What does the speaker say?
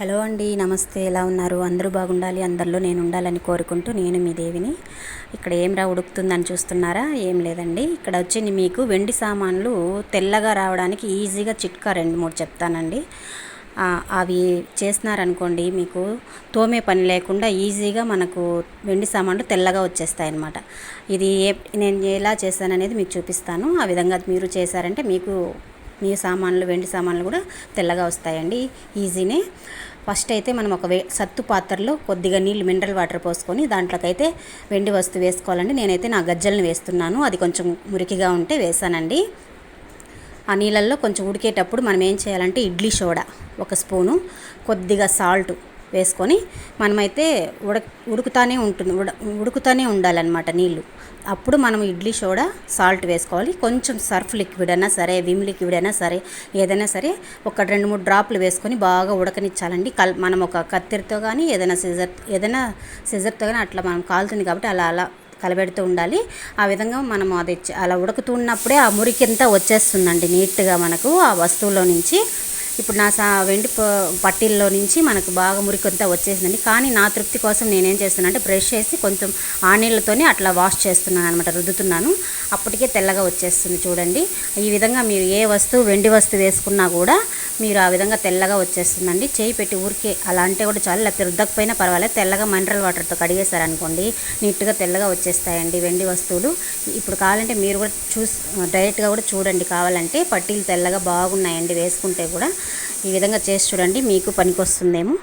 Hello అండి నమస్తే. ఎలా ఉన్నారు? అందరూ బాగుండాలి అందరిలో నేను ఉండాలని కోరుకుంటూ నేను మీ దేవిని. ఇక్కడ ఏం రా ఉడుకుతుందని చూస్తున్నారా? ఏం లేదండి. ఇక్కడ వచ్చి మీకు వెండి సామాన్లు తెల్లగా రావడానికి ఈజీగా చిట్కా రెండు మూడు చెప్తానండి. అవి చేసినారనుకోండి మీకు తోమే పని లేకుండా ఈజీగా మనకు వెండి సామాన్లు తెల్లగా వచ్చేస్తాయి అన్నమాట ఇది ఏ నేను ఎలా చేశాననేది మీకు చూపిస్తాను. ఆ విధంగా మీరు చేశారంటే మీకు మీ సామాన్లు వెండి సామాన్లు కూడా తెల్లగా వస్తాయండి. ఈజీనే. ఫస్ట్ అయితే మనం ఒక వే సత్తు పాత్రలో కొద్దిగా నీళ్ళు మినరల్ వాటర్ పోసుకొని దాంట్లోకైతే వెండి వస్తువు వేసుకోవాలండి. నేనైతే నా గజ్జలను వేస్తున్నాను. అది కొంచెం మురికిగా ఉంటే వేసానండి. ఆ నీళ్ళల్లో కొంచెం ఉడికేటప్పుడు మనం ఏం చేయాలంటే ఇడ్లీ సోడా ఒక స్పూను కొద్దిగా సాల్ట్ వేసుకొని మనమైతే ఉడక ఉడుకుతానే ఉంటుంది ఉడ ఉడుకుతూనే ఉండాలన్నమాట నీళ్ళు. అప్పుడు మనం ఇడ్లీ సోడా సాల్ట్ వేసుకోవాలి. కొంచెం సర్ఫ్ లిక్విడ్ అయినా సరే విమ్ లిక్విడ్ అయినా సరే ఏదైనా సరే ఒక రెండు మూడు డ్రాప్లు వేసుకొని బాగా ఉడకనిచ్చాలండి. కల్ మనం ఒక కత్తెరతో కానీ ఏదైనా సిజర్ ఏదైనా సిజర్తో కానీ అట్లా మనం కాలుతుంది కాబట్టి అలా అలా కలబెడుతూ ఉండాలి. ఆ విధంగా మనం అది అలా ఉడుకుతున్నప్పుడే ఆ మురికి అంతా వచ్చేస్తుందండి నీట్గా మనకు ఆ వస్తువులో నుంచి. ఇప్పుడు నా సా వెండి పట్టీల్లో నుంచి మనకు బాగా మురికి అంతా వచ్చేసిందండి. కానీ నా తృప్తి కోసం నేనేం చేస్తున్నాను అంటే బ్రష్ చేసి కొంచెం ఆ నీళ్ళతోనే అట్లా వాష్ చేస్తున్నాను అనమాట రుద్దుతున్నాను. అప్పటికే తెల్లగా వచ్చేస్తుంది చూడండి. ఈ విధంగా మీరు ఏ వస్తువు వెండి వస్తువు వేసుకున్నా కూడా మీరు ఆ విధంగా తెల్లగా వచ్చేస్తుందండి. చేయి పెట్టి ఊరికే అలా అంటే కూడా చాలు. లేకపోతే రుద్దకపోయినా పర్వాలేదు. తెల్లగా మినరల్ వాటర్తో కడిగేశారనుకోండి నీట్గా తెల్లగా వచ్చేస్తాయండి వెండి వస్తువులు. ఇప్పుడు కావాలంటే మీరు కూడా చూసి డైరెక్ట్గా కూడా చూడండి. కావాలంటే పట్టీలు తెల్లగా బాగున్నాయండి. వేసుకుంటే కూడా ఈ విధంగా చేసి చూడండి. మీకు పనికొస్తుందేమో.